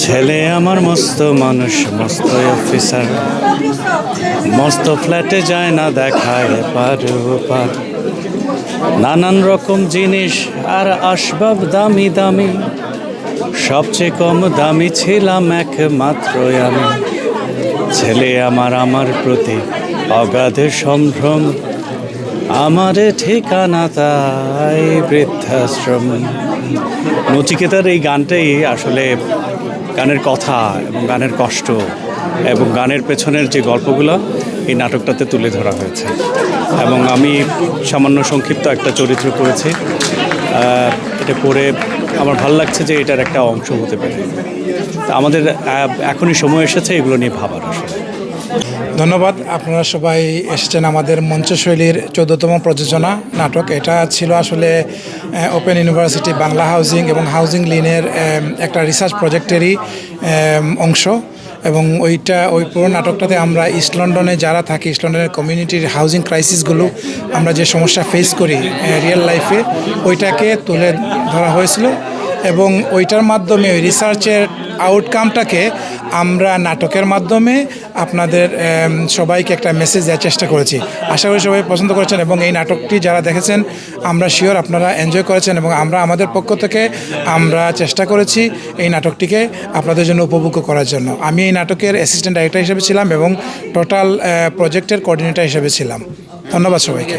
ছেলে আমার মস্ত মানুষ, মস্ত অফিসার মস্ত ফ্ল্যাটে যায় না দেখায় পার নানান রকম জিনিস, আর আসবাব দামি দামি। সবচেয়ে কম দামি ছিলাম একমাত্র আমি। ছেলে আমার আমার প্রতি অগাধ সম্ভ্রম। আমার ঠিকানা তাই বৃদ্ধাশ্রম। নচিকেতার এই গানটাই আসলে গানের কথা এবং গানের কষ্ট এবং গানের পেছনের যে গল্পগুলো, এই নাটকটাতে তুলে ধরা হয়েছে। এবং আমি সামান্য সংক্ষিপ্ত একটা চরিত্র করেছি। এটা পড়ে আমার ভালো লাগছে যে এটার একটা অংশ হতে পারে। আমাদের এখনই সময় এসেছে এগুলো নিয়ে ভাবার আসলে। ধন্যবাদ। আপনারা সবাই এসেছেন আমাদের মঞ্চশৈলীর চোদ্দতম প্রযোজনা নাটক। এটা ছিল আসলে ওপেন ইউনিভার্সিটি বাংলা হাউজিং এবং হাউজিং লিনের একটা রিসার্চ প্রজেক্টেরই অংশ। এবং ওইটা, ওই পুরো নাটকটাতে আমরা ইস্ট লন্ডনে যারা থাকি ইস্ট লন্ডনের কমিউনিটির হাউজিং ক্রাইসিসগুলো আমরা যে সমস্যা ফেস করি রিয়েল লাইফে ওইটাকে তুলে ধরা হয়েছিল। এবং ওইটার মাধ্যমে ওই রিসার্চের আউটকামটাকে আমরা নাটকের মাধ্যমে আপনাদের সবাইকে একটা মেসেজ দেওয়ার চেষ্টা করেছি। আশা করি সবাই পছন্দ করেছেন এবং এই নাটকটি যারা দেখেছেন, আমরা শিওর আপনারা এনজয় করেছেন এবং আমরা আমাদের পক্ষ থেকে আমরা চেষ্টা করেছি এই নাটকটিকে আপনাদের জন্য উপভোগ্য করার জন্য। আমি এই নাটকের অ্যাসিস্ট্যান্ট ডাইরেক্টর হিসেবে ছিলাম এবং টোটাল প্রজেক্টের কোঅর্ডিনেটর হিসেবে ছিলাম। ধন্যবাদ সবাইকে।